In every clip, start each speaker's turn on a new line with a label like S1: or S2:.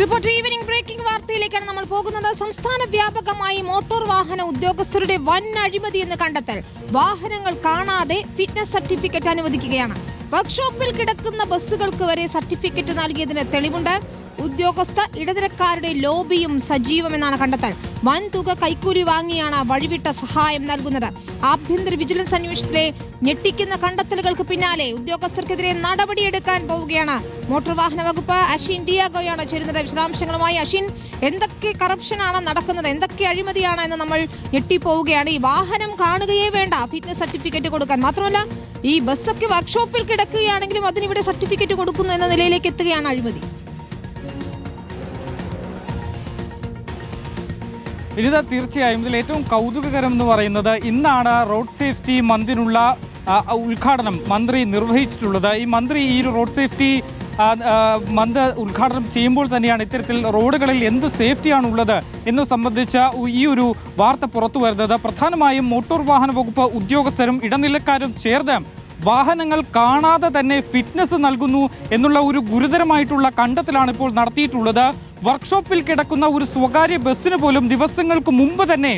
S1: Report evening breaking വാർത്തയിലേക്കാണ് നമ്മൾ പോകുന്നത്. സംസ്ഥാന വ്യാപകമായി മോട്ടോർ വാഹന ഉദ്യോഗസ്ഥരുടെ വൻ അഴിമതി എന്ന് കണ്ടെത്തൽ. വാഹനങ്ങൾ കാണാതെ ഫിറ്റ്നസ് സർട്ടിഫിക്കറ്റ് അനുവദിക്കുകയാണ്. വർക്ക്ഷോപ്പിൽ കിടക്കുന്ന ബസ്സുകൾക്ക് വരെ സർട്ടിഫിക്കറ്റ് നൽകിയതിന് തെളിവുണ്ട്. ഉദ്യോഗസ്ഥ ഇടനിലക്കാരുടെ ലോബിയും സജീവമെന്നാണ് കണ്ടെത്തൽ. വൻ തുക കൈക്കൂലി വാങ്ങിയാണ് വഴിവിട്ട സഹായം നൽകുന്നത്. ആഭ്യന്തര വിജിലൻസ് അന്വേഷണത്തിലെ ഞെട്ടിക്കുന്ന കണ്ടെത്തലുകൾക്ക് പിന്നാലെ ഉദ്യോഗസ്ഥർക്കെതിരെ നടപടിയെടുക്കാൻ പോവുകയാണ്. മോട്ടോർ വാഹന വകുപ്പ് അഷിൻ ഡിയാഗോയാണ് ചേരുന്നത്. വിശദാംശങ്ങളുമായി അഷിൻ എന്തൊക്കെ കറപ്ഷനാണ് നടക്കുന്നത്? എന്തൊക്കെ അഴിമതിയാണ് എന്ന് നമ്മൾ ഞെട്ടിപ്പോവുകയാണ്. ഈ വാഹനം കാണുകയേ വേണ്ട. ഫിറ്റ്നസ് സർട്ടിഫിക്കറ്റ് കൊടുക്കാൻ. മാത്രമല്ല ഈ ബസ്സൊക്കെ വർക്ക്ഷോപ്പിൽ കിടക്കുകയാണെങ്കിലും അതിനിവിടെ സർട്ടിഫിക്കറ്റ് കൊടുക്കുന്നു എന്ന നിലയിലേക്ക് എത്തുകയാണ് അഴിമതി.
S2: ഇത് തീർച്ചയായും ഇതിൽ ഏറ്റവും കൗതുകകരം എന്ന് പറയുന്നത് ഇന്നാണ് റോഡ് സേഫ്റ്റി മന്തിനുള്ള ഉദ്ഘാടനം മന്ത്രി നിർവഹിച്ചിട്ടുള്ളത്. ഈ മന്ത്രി ഈ റോഡ് സേഫ്റ്റി മന്ത് ഉദ്ഘാടനം ചെയ്യുമ്പോൾ തന്നെയാണ് ഇത്തരത്തിൽ റോഡുകളിൽ എന്ത് സേഫ്റ്റിയാണ് ഉള്ളത് എന്ന് സംബന്ധിച്ച ഈ ഒരു വാർത്ത പുറത്തു വരുന്നത്. പ്രധാനമായും മോട്ടോർ വാഹന വകുപ്പ് ഉദ്യോഗസ്ഥരും ഇടനിലക്കാരും ചേർന്ന് വാഹനങ്ങൾ കാണാതെ തന്നെ ഫിറ്റ്നസ് നൽകുന്നു എന്നുള്ള ഒരു ഗുരുതരമായിട്ടുള്ള കണ്ടെത്തലാണ് ഇപ്പോൾ നടത്തിയിട്ടുള്ളത്. വർക്ക്ഷോപ്പിൽ കിടക്കുന്ന ഒരു സ്വകാര്യ ബസ്സിന് പോലും ദിവസങ്ങൾക്ക് മുമ്പ് തന്നെ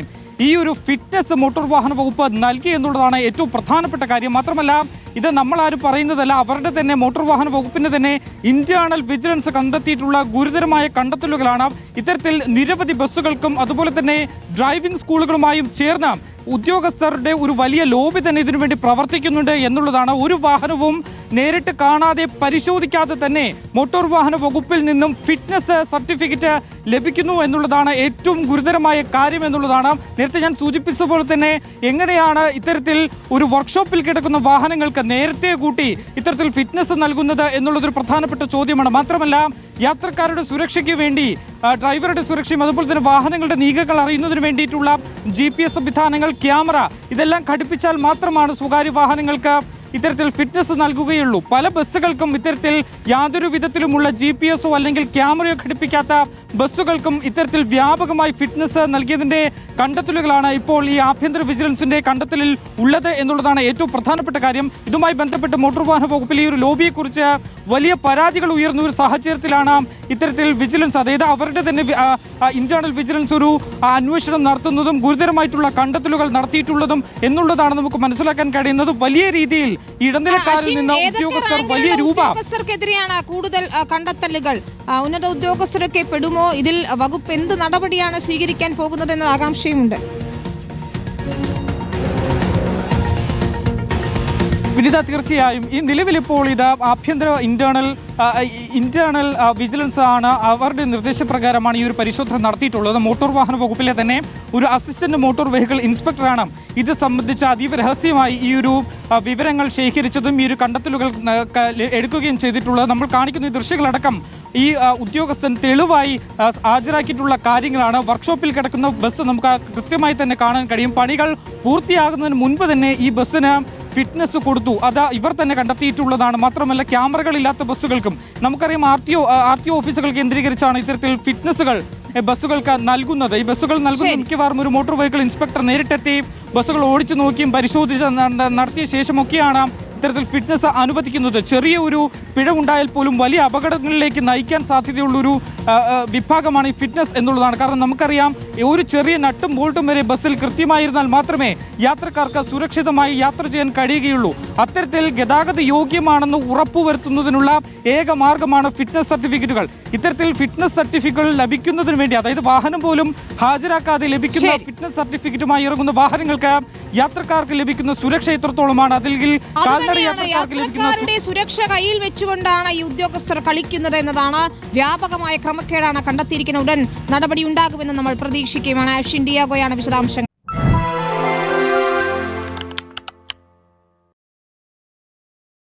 S2: ഈ ഒരു ഫിറ്റ്നസ് മോട്ടോർ വാഹന വകുപ്പ് നൽകി എന്നുള്ളതാണ് ഏറ്റവും പ്രധാനപ്പെട്ട കാര്യം. മാത്രമല്ല ഇത് നമ്മൾ ആരും പറയുന്നതല്ല അവരുടെ തന്നെ മോട്ടോർ വാഹന വകുപ്പിന് തന്നെ ഇന്റേണൽ വിജിലൻസ് കണ്ടെത്തിയിട്ടുള്ള ഗുരുതരമായ കണ്ടെത്തലുകളാണ്. ഇത്തരത്തിൽ നിരവധി ബസ്സുകൾക്കും അതുപോലെ തന്നെ ഡ്രൈവിംഗ് സ്കൂളുകളുമായും ചേർന്ന് ഉദ്യോഗസ്ഥരുടെ ഒരു വലിയ ലോബി തന്നെ ഇതിനുവേണ്ടി പ്രവർത്തിക്കുന്നുണ്ട് എന്നുള്ളതാണ്. ഒരു വാഹനവും നേരിട്ട് കാണാതെ പരിശോധിക്കാതെ തന്നെ മോട്ടോർ വാഹന വകുപ്പിൽ നിന്നും ഫിറ്റ്നസ് സർട്ടിഫിക്കറ്റ് ലഭിക്കുന്നു എന്നുള്ളതാണ് ഏറ്റവും ഗുരുതരമായ കാര്യം എന്നുള്ളതാണ്. നേരത്തെ ഞാൻ സൂചിപ്പിച്ച പോലെ തന്നെ എങ്ങനെയാണ് ഇത്തരത്തിൽ ഒരു വർക്ക്ഷോപ്പിൽ കിടക്കുന്ന വാഹനങ്ങൾക്ക് നേരത്തെ കൂട്ടി ഇത്തരത്തിൽ ഫിറ്റ്നസ് നൽകുന്നത് എന്നുള്ളതൊരു പ്രധാനപ്പെട്ട ചോദ്യമാണ്. മാത്രമല്ല യാത്രക്കാരുടെ സുരക്ഷയ്ക്ക് വേണ്ടി ഡ്രൈവറുടെ സുരക്ഷയും അതുപോലെ തന്നെ വാഹനങ്ങളുടെ നീക്കങ്ങൾ അറിയുന്നതിന് വേണ്ടിയിട്ടുള്ള ജി സംവിധാനങ്ങൾ ക്യാമറ ഇതെല്ലാം ഘടിപ്പിച്ചാൽ മാത്രമാണ് സ്വകാര്യ വാഹനങ്ങൾക്ക് ഇത്തരത്തിൽ ഫിറ്റ്നസ് നൽകുകയുള്ളൂ. പല ബസ്സുകൾക്കും ഇത്തരത്തിൽ യാതൊരു വിധത്തിലുമുള്ള ജി പി എസോ അല്ലെങ്കിൽ ക്യാമറയോ ഘടിപ്പിക്കാത്ത ബസ്സുകൾക്കും ഇത്തരത്തിൽ വ്യാപകമായി ഫിറ്റ്നസ് നൽകിയതിന്റെ കണ്ടെത്തലുകളാണ് ഇപ്പോൾ ഈ ആഭ്യന്തര വിജിലൻസിന്റെ കണ്ടെത്തലിൽ ഉള്ളത് എന്നുള്ളതാണ് ഏറ്റവും പ്രധാനപ്പെട്ട കാര്യം. ഇതുമായി ബന്ധപ്പെട്ട് മോട്ടോർ വാഹന വകുപ്പിൽ ഈ ഒരു ലോബിയെക്കുറിച്ച് വലിയ പരാതികൾ ഉയർന്ന ഒരു സാഹചര്യത്തിലാണ് ഇത്തരത്തിൽ വിജിലൻസ് അതായത് അവരുടെ തന്നെ ഇന്റേണൽ വിജിലൻസ് ഒരു അന്വേഷണം നടത്തുന്നതും ഗുരുതരമായിട്ടുള്ള കണ്ടെത്തലുകൾ നടത്തിയിട്ടുള്ളതും എന്നുള്ളതാണ് നമുക്ക് മനസ്സിലാക്കാൻ കഴിയുന്നത്. വലിയ രീതിയിൽ ഇടനിലക്കാരിൽ നിന്ന് ഉദ്യോഗസ്ഥർ വലിയ രൂപ
S1: ഉദ്യോഗസ്ഥർക്കെതിരെയാണ് കൂടുതൽ കണ്ടെത്തലുകൾ? ഉന്നത ഉദ്യോഗസ്ഥരൊക്കെ പെടുമോ? ഇതിൽ വകുപ്പ് എന്ത് നടപടിയാണ് സ്വീകരിക്കാൻ പോകുന്നതെന്ന ആകാംക്ഷയുമുണ്ട്.
S2: വിനിത തീർച്ചയായും. ഈ നിലവിലിപ്പോൾ ഇത് ആഭ്യന്തര ഇന്റേണൽ ഇന്റേണൽ വിജിലൻസ് ആണ് അവരുടെ നിർദ്ദേശപ്രകാരമാണ് ഈ ഒരു പരിശോധന നടത്തിയിട്ടുള്ളത്. മോട്ടോർ വാഹന വകുപ്പിലെ തന്നെ ഒരു അസിസ്റ്റന്റ് മോട്ടോർ വെഹിക്കിൾ ഇൻസ്പെക്ടറാണ് ഇത് സംബന്ധിച്ച് അതീവ രഹസ്യമായി ഈ ഒരു വിവരങ്ങൾ ശേഖരിച്ചതും ഈ ഒരു കണ്ടെത്തലുകൾ എടുക്കുകയും ചെയ്തിട്ടുള്ളത്. നമ്മൾ കാണിക്കുന്ന ഈ ദൃശ്യങ്ങളടക്കം ഈ ഉദ്യോഗസ്ഥൻ തെളിവായി ഹാജരാക്കിയിട്ടുള്ള കാര്യങ്ങളാണ്. വർക്ക്ഷോപ്പിൽ കിടക്കുന്ന ബസ് നമുക്ക് കൃത്യമായി തന്നെ കാണാൻ കഴിയും. പണികൾ പൂർത്തിയാകുന്നതിന് മുൻപ് തന്നെ ഈ ബസ്സിന് ഫിറ്റ്നസ് കൊടുത്തു. അത് ഇവർ തന്നെ കണ്ടെത്തിയിട്ടുള്ളതാണ്. മാത്രമല്ല ക്യാമറകളില്ലാത്ത ബസ്സുകൾക്കും നമുക്കറിയാം R T O R T O ഓഫീസുകൾ കേന്ദ്രീകരിച്ചാണ് ഇത്തരത്തിൽ ഫിറ്റ്നസ്സുകൾ ബസ്സുകൾക്ക് നൽകുന്നത്. ഈ ബസ്സുകൾ നൽകുന്ന മിക്കവാറും ഒരു മോട്ടോർ വെഹിക്കിൾ ഇൻസ്പെക്ടർ നേരിട്ടെത്തി ബസ്സുകൾ ഓടിച്ചു നോക്കിയും പരിശോധിച്ച് നടത്തിയ ശേഷമൊക്കെയാണ് ഇത്തരത്തിൽ ഫിറ്റ്നസ് അനുവദിക്കുന്നത്. ചെറിയ ഒരു പിഴവുണ്ടായാൽ പോലും വലിയ അപകടങ്ങളിലേക്ക് നയിക്കാൻ സാധ്യതയുള്ളൊരു വിഭാഗമാണ് ഈ ഫിറ്റ്നസ് എന്നുള്ളതാണ്. കാരണം നമുക്കറിയാം ഒരു ചെറിയ നട്ടും ബോൾട്ടും വരെ ബസ്സിൽ കൃത്യമായിരുന്നാൽ മാത്രമേ യാത്രക്കാർക്ക് സുരക്ഷിതമായി യാത്ര ചെയ്യാൻ കഴിയുകയുള്ളൂ. അത്തരത്തിൽ ഗതാഗത യോഗ്യമാണെന്ന് ഉറപ്പുവരുത്തുന്നതിനുള്ള ഏക മാർഗമാണ് ഫിറ്റ്നസ് സർട്ടിഫിക്കറ്റുകൾ. ഇത്തരത്തിൽ ഫിറ്റ്നസ് സർട്ടിഫിക്കറ്റുകൾ ലഭിക്കുന്നതിന് വേണ്ടി അതായത് വാഹനം പോലും ഹാജരാക്കാതെ ലഭിക്കുന്ന ഫിറ്റ്നസ് സർട്ടിഫിക്കറ്റുമായി ഇറങ്ങുന്ന വാഹനങ്ങൾക്ക് യാത്രക്കാർക്ക് ലഭിക്കുന്ന സുരക്ഷ എത്രത്തോളമാണ്? അതിൽ
S1: യാത്രക്കാരുടെ സുരക്ഷ കയ്യിൽ വെച്ചുകൊണ്ടാണ് ഈ ഉദ്യോഗസ്ഥർ കളിക്കുന്നത് എന്നതാണ് വ്യാപകമായ ക്രമക്കേടാണ് കണ്ടെത്തിയിരിക്കുന്ന ഉടൻ നടപടി ഉണ്ടാകുമെന്ന് നമ്മൾ പ്രതീക്ഷിക്കുകയാണ് അഷിൻ ഡിയാഗോയാണ് വിശദാംശങ്ങൾ.